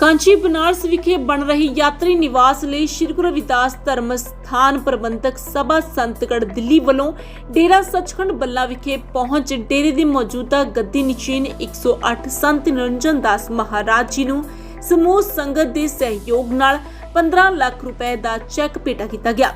ਕਾਂਚੀ ਬਨਾਰਸ ਵਿਖੇ ਬਣ ਰਹੀ ਯਾਤਰੀ ਨਿਵਾਸ ਲਈ ਸ਼੍ਰੀ ਗੁਰੂ ਰਵਿਦਾਸ ਧਰਮ ਸਥਾਨ ਪ੍ਰਬੰਧਕ ਸਭਾ ਸੰਤਗੜ ਦਿੱਲੀ ਵੱਲੋਂ ਡੇਰਾ ਸੱਚਖੰਡ ਬੱਲਾ ਵਿਖੇ ਪਹੁੰਚ ਡੇਰੇ ਦੇ ਮੌਜੂਦਾ ਗੱਦੀ ਨਿਸ਼ੀਨ 108 ਸੰਤ ਨਿਰੰਜਨ ਦਾਸ ਮਹਾਰਾਜ ਜੀ ਨੂੰ ਸਮੂਹ ਸੰਗਤ ਦੇ ਸਹਿਯੋਗ ਨਾਲ 15 ਲੱਖ ਰੁਪਏ ਦਾ ਚੈੱਕ ਭੇਟਾ ਕੀਤਾ ਗਿਆ।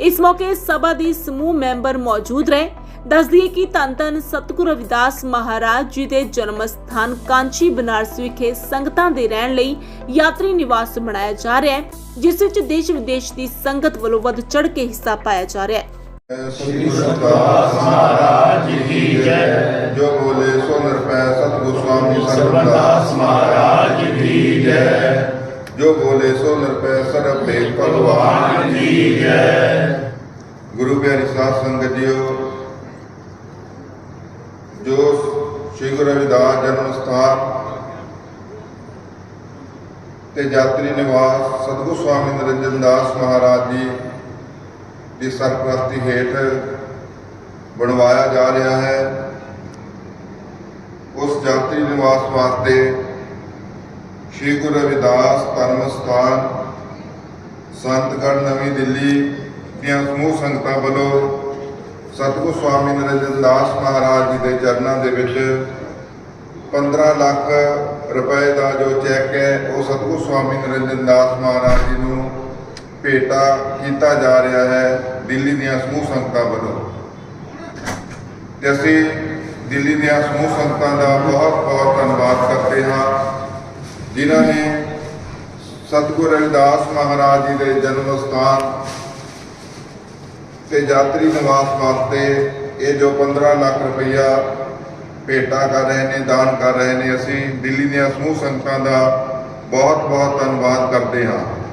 ਇਸ ਮੌਕੇ ਸਭਾ ਦੇ ਸਮੂਹ ਮੈਂਬਰ ਮੌਜੂਦ ਰਹੇ। ਦੱਸ ਦਈਏ ਕਿ ਧੰਨ ਧੰਨ ਸਤਿਗੁਰੂ ਰਵਿਦਾਸ ਮਹਾਰਾਜ ਜੀ ਦੇ ਜਨਮ ਸਥਾਨ ਕਾਂਚੀ ਬਨਾਰਸ ਵਿਖੇ ਸੰਗਤਾਂ ਦੇ ਰਹਿਣ ਲਈ ਯਾਤਰੀ ਨਿਵਾਸ ਬਣਾਇਆ ਜਾ ਰਿਹਾ ਹੈ, ਜਿਸ ਵਿੱਚ ਦੇਸ਼ ਵਿਦੇਸ਼ ਦੀ ਸੰਗਤ ਵੱਲੋਂ ਵੱਧ ਚੜ੍ਹ ਕੇ ਹਿੱਸਾ ਪਾਇਆ ਜਾ ਰਿਹਾ ਹੈ। ਸ੍ਰੀ ਸਰਦਾਰ ਮਹਾਰਾਜ ਕੀ ਜੈ। ਜੋ ਬੋਲੇ, ਸੋ ਨਿਰਪੈ ਸਤਿਗੁਰ ਸਵਾਮੀ ਸਰਬਦਾਸ ਮਹਾਰਾਜ ਕੀ ਜੈ। ਜੋ ਬੋਲੇ, ਸੋ ਨਿਰਪੈ ਸਰਬ ਭਗਵਾਨ ਕੀ ਜੈ। ਗੁਰੂ ਪਿਆਰੀ ਸਾਧ ਸੰਗਤ ਜੀਓ ਜੋ ਸ੍ਰੀ ਗੁਰੂ ਰਵਿਦਾਸ ਜਨਮ ਸਥਾਨ ਤੇ ਯਾਤਰੀ ਨਿਵਾਸ ਸਤਿਗੁਰ ਸਵਾਮੀ ਨਿਰੰਜਨ ਦਾਸ ਮਹਾਰਾਜ ਜੀ ਦੀ ਸਰਪ੍ਰਸਤੀ ਹੇਠ ਬਣਵਾਇਆ ਜਾ ਰਿਹਾ ਹੈ। ਉਸ ਯਾਤਰੀ ਨਿਵਾਸ ਵਾਸਤੇ ਸ਼੍ਰੀ ਗੁਰੂ ਰਵਿਦਾਸ ਧਰਮ ਸਥਾਨ ਸੰਤਗੜ੍ਹ ਨਵੀਂ ਦਿੱਲੀ ਦੀਆਂ ਸਮੂਹ ਸੰਗਤਾਂ ਵੱਲੋਂ ਸਤਿਗੁਰ ਸਵਾਮੀ ਨਰਿੰਦਰ ਦਾਸ ਮਹਾਰਾਜ ਜੀ ਦੇ ਚਰਨਾਂ ਦੇ ਵਿੱਚ 15 ਲੱਖ ਰੁਪਏ ਦਾ ਜੋ ਚੈੱਕ ਹੈ, ਉਹ ਸਤਿਗੁਰ ਸਵਾਮੀ ਨਰਿੰਦਰ ਦਾਸ ਮਹਾਰਾਜ ਜੀ ਨੂੰ ਭੇਟਾ ਕੀਤਾ ਜਾ ਰਿਹਾ ਹੈ ਦਿੱਲੀ ਦੀਆਂ ਸਮੂਹ ਸੰਗਤਾਂ ਵੱਲੋਂ। ਤੇ ਅਸੀਂ ਦਿੱਲੀ ਦੀਆਂ ਸਮੂਹ ਸੰਗਤਾਂ ਦਾ ਬਹੁਤ ਬਹੁਤ ਧੰਨਵਾਦ ਕਰਦੇ ਹਾਂ, ਜਿਨ੍ਹਾਂ ਨੇ ਸਤਿਗੁਰ ਰਵਿਦਾਸ ਮਹਾਰਾਜ ਜੀ ਦੇ ਜਨਮ ਸਥਾਨ ਤੇ ਯਾਤਰੀ ਨਿਵਾਸ ਵਾਸਤੇ ਇਹ ਜੋ 15 ਲੱਖ ਰੁਪਈਆ ਭੇਟਾ ਕਰ ਰਹੇ ਨੇ, ਦਾਨ ਕਰ ਰਹੇ ਨੇ, ਅਸੀਂ ਦਿੱਲੀ ਦੀਆਂ ਸਮੂਹ ਸੰਗਤਾਂ ਦਾ ਬਹੁਤ ਬਹੁਤ ਧੰਨਵਾਦ ਕਰਦੇ ਹਾਂ।